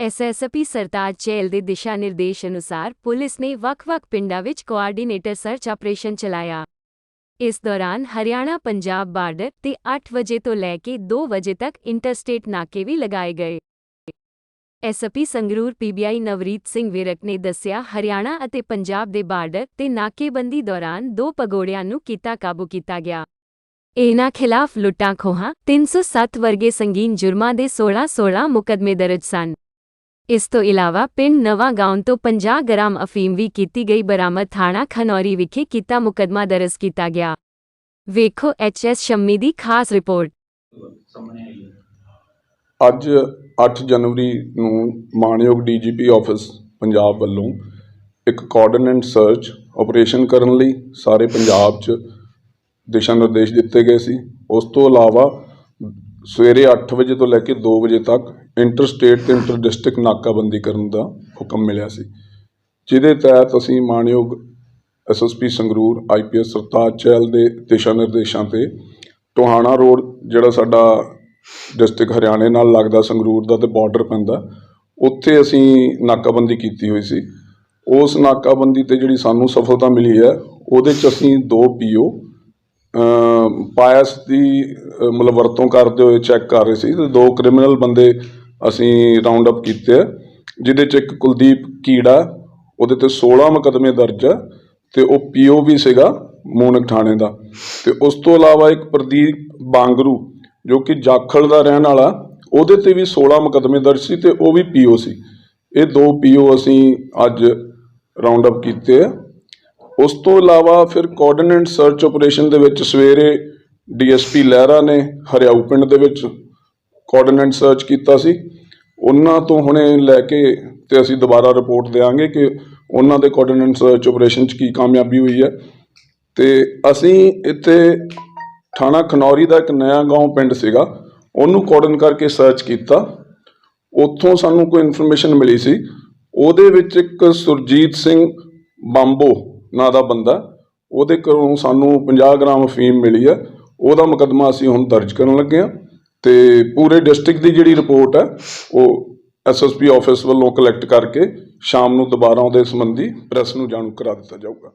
SSP Sartaj ਚੇਲ ਦੇ ਦਿਸ਼ਾ ਨਿਰਦੇਸ਼ ਅਨੁਸਾਰ ਪੁਲਿਸ ਨੇ ਵੱਖ-ਵੱਖ ਪਿੰਡਾਂ ਵਿੱਚ ਕੋਆਰਡੀਨੇਟਰ ਸਰਚ ਆਪਰੇਸ਼ਨ ਚਲਾਇਆ। ਇਸ ਦੌਰਾਨ ਹਰਿਆਣਾ ਪੰਜਾਬ ਬਾਰਡਰ ਤੇ 8 ਵਜੇ ਤੋਂ ਲੈ ਕੇ 2 ਵਜੇ ਤੱਕ ਇੰਟਰਸਟੇਟ ਨਾਕੇ ਵੀ ਲਗਾਏ ਗਏ। ਐਸਪੀ ਸੰਗਰੂਰ ਪੀਬੀਆਈ ਨਵਰੀਤ ਸਿੰਘ ਵਿਰਕ ਨੇ ਦੱਸਿਆ, ਹਰਿਆਣਾ ਅਤੇ ਪੰਜਾਬ ਦੇ ਬਾਰਡਰ ਤੇ ਨਾਕੇਬੰਦੀ ਦੌਰਾਨ ਦੋ ਪਗੋੜਿਆਂ ਨੂੰ ਕੀਤਾ ਕਾਬੂ ਕੀਤਾ ਗਿਆ। ਇਹਨਾਂ ਖਿਲਾਫ ਲੁੱਟਾਂ ਖੋਹਾਂ 307 ਵਰਗੇ ਸੰਗੀਨ ਜੁਰਮਾਂ ਦੇ 16-16 ਮੁਕੱਦਮੇ ਦਰਜ ਸਨ। ਇਸ ਤੋਂ ਇਲਾਵਾ ਪਿੰਡ ਨਵਾਂ ਗਾਉਂ ਤੋਂ 50 ਗ੍ਰਾਮ ਅਫੀਮ ਵੀ ਕੀਤੀ ਗਈ ਬਰਾਮਦ ਥਾਣਾ ਖਨੌਰੀ ਵਿਖੇ ਕੀਤਾ ਮੁਕੱਦਮਾ ਦਰਜ ਕੀਤਾ ਗਿਆ। ਵੇਖੋ ਐਚਐਸ ਸ਼ੰਮੀ ਦੀ ਖਾਸ ਰਿਪੋਰਟ। ਅੱਜ 8 ਜਨਵਰੀ ਨੂੰ ਮਾਨਯੋਗ ਡੀਜੀਪੀ ਆਫਿਸ ਪੰਜਾਬ ਵੱਲੋਂ ਇੱਕ ਕੋਆਰਡੀਨੇਟ ਸਰਚ ਆਪਰੇਸ਼ਨ ਕਰਨ ਲਈ ਸਾਰੇ ਪੰਜਾਬ 'ਚ ਦਿਸ਼ਾ ਨਿਰਦੇਸ਼ ਦਿੱਤੇ ਗਏ ਸੀ। ਉਸ ਤੋਂ ਇਲਾਵਾ ਸਵੇਰੇ 8 ਵਜੇ ਤੋਂ ਲੈ ਕੇ 2 ਵਜੇ ਤੱਕ ਇੰਟਰ ਸਟੇਟ ਤੇ ਇੰਟਰ ਡਿਸਟ੍ਰਿਕਟ ਨਾਕਾਬੰਦੀ ਕਰਨ ਦਾ ਹੁਕਮ ਮਿਲਿਆ ਸੀ। ਜਿਹਦੇ ਤਹਿਤ ਅਸੀਂ ਮਾਨਯੋਗ ਐਸਐਸਪੀ ਸੰਗਰੂਰ ਆਈਪੀਐਸ ਸਰਤਾਜ ਚਹਿਲ ਦੇ ਦਿਸ਼ਾ ਨਿਰਦੇਸ਼ਾਂ ਤੇ ਟੋਹਾਣਾ ਰੋਡ, ਜਿਹੜਾ ਸਾਡਾ ਡਿਸਟ੍ਰਿਕਟ ਹਰਿਆਣੇ ਨਾਲ ਲੱਗਦਾ ਸੰਗਰੂਰ ਦਾ ਤੇ ਬਾਰਡਰ ਪੈਂਦਾ, ਉੱਥੇ ਅਸੀਂ ਨਾਕਾਬੰਦੀ ਕੀਤੀ ਹੋਈ ਸੀ। ਉਸ ਨਾਕਾਬੰਦੀ ਤੇ ਜਿਹੜੀ ਸਾਨੂੰ ਸਫਲਤਾ ਮਿਲੀ ਹੈ, ਉਹਦੇ ਚ ਅਸੀਂ ਦੋ ਪੀਓ ਪਾਇਸ ਦੀ ਮਤਲਬ ਵਰਤੋਂ ਕਰਦੇ ਹੋਏ ਚੈੱਕ ਕਰ ਰਹੇ ਸੀ ਤੇ ਦੋ ਕ੍ਰਿਮੀਨਲ ਬੰਦੇ ਅਸੀਂ ਰਾਉਂਡ ਅਪ ਕੀਤੇ ਆ, ਜਿਹਦੇ ਚ ਇੱਕ ਕੁਲਦੀਪ ਕੀੜਾ, ਉਹਦੇ ਤੇ 16 ਮੁਕੱਦਮੇ ਦਰਜ ਹੈ ਤੇ ਉਹ ਪੀਓ ਵੀ ਸੀਗਾ ਮੂਨਕ ਥਾਣੇ ਦਾ। ਤੇ ਉਸ ਤੋਂ ਇਲਾਵਾ ਇੱਕ ਪ੍ਰਦੀਪ ਬਾਂਗਰੂ, ਜੋ ਕਿ ਜਾਖਲ ਦਾ ਰਹਿਣ ਵਾਲਾ, ਉਹਦੇ ਤੇ ਵੀ 16 ਮੁਕੱਦਮੇ ਦਰਜ ਸੀ ਤੇ ਉਹ ਵੀ ਪੀਓ ਸੀ। ਇਹ ਦੋ ਪੀਓ ਅਸੀਂ ਅੱਜ ਰਾਉਂਡ ਅਪ ਕੀਤੇ ਆ। ਉਸ ਤੋਂ ਇਲਾਵਾ ਫਿਰ ਕੋਆਰਡੀਨੇਟ ਸਰਚ ਆਪਰੇਸ਼ਨ ਦੇ ਵਿੱਚ ਸਵੇਰੇ ਡੀਐਸਪੀ ਲਹਿਰਾ ਨੇ ਹਰਿਆਊ ਪਿੰਡ ਦੇ ਵਿੱਚ ਕੋਆਰਡੀਨੇਟ ਸਰਚ ਕੀਤਾ ਸੀ। ਉਹਨਾਂ ਤੋਂ ਹੁਣੇ ਲੈ ਕੇ ਤੇ ਅਸੀਂ ਦੁਬਾਰਾ ਰਿਪੋਰਟ ਦੇਵਾਂਗੇ ਕਿ ਉਹਨਾਂ ਦੇ ਕੋਆਰਡੀਨੇਟ ਸਰਚ ਆਪਰੇਸ਼ਨ 'ਚ ਕੀ ਕਾਮਯਾਬੀ ਹੋਈ ਹੈ। ਤੇ ਅਸੀਂ ਇੱਥੇ ਥਾਣਾ ਖਨੌਰੀ ਦਾ ਇੱਕ ਨਵਾਂ گاؤں ਪਿੰਡ ਸੀਗਾ। ਉਹਨੂੰ ਕੋਡਨ ਕਰਕੇ ਸਰਚ ਕੀਤਾ। ਉੱਥੋਂ ਸਾਨੂੰ ਕੋਈ ਇਨਫੋਰਮੇਸ਼ਨ ਮਿਲੀ ਸੀ। ਉਹਦੇ ਵਿੱਚ ਇੱਕ ਸੁਰਜੀਤ ਸਿੰਘ ਬਾਂਬੋ ਨਾਂ ਦਾ ਬੰਦਾ, ਉਹਦੇ ਕੋਲੋਂ ਸਾਨੂੰ 50 ਗ੍ਰਾਮ ਫੀਮ ਮਿਲੀ ਹੈ। ਉਹਦਾ ਮੁਕਦਮਾ ਅਸੀਂ ਹੁਣ ਦਰਜ ਕਰਨ ਲੱਗੇ ਹਾਂ। ਤੇ ਪੂਰੇ ਡਿਸਟ੍ਰਿਕਟ ਦੀ ਜਿਹੜੀ ਰਿਪੋਰਟ ਹੈ, ਉਹ ਐਸਐਸਪੀ ਆਫਿਸ ਵੱਲੋਂ ਕਲੈਕਟ ਕਰਕੇ ਸ਼ਾਮ ਨੂੰ ਦੁਬਾਰਾ ਉਹਦੇ ਸੰਬੰਧੀ ਪ੍ਰੈਸ ਨੂੰ ਜਾਣੂ ਕਰਾ ਦਿੱਤਾ ਜਾਊਗਾ।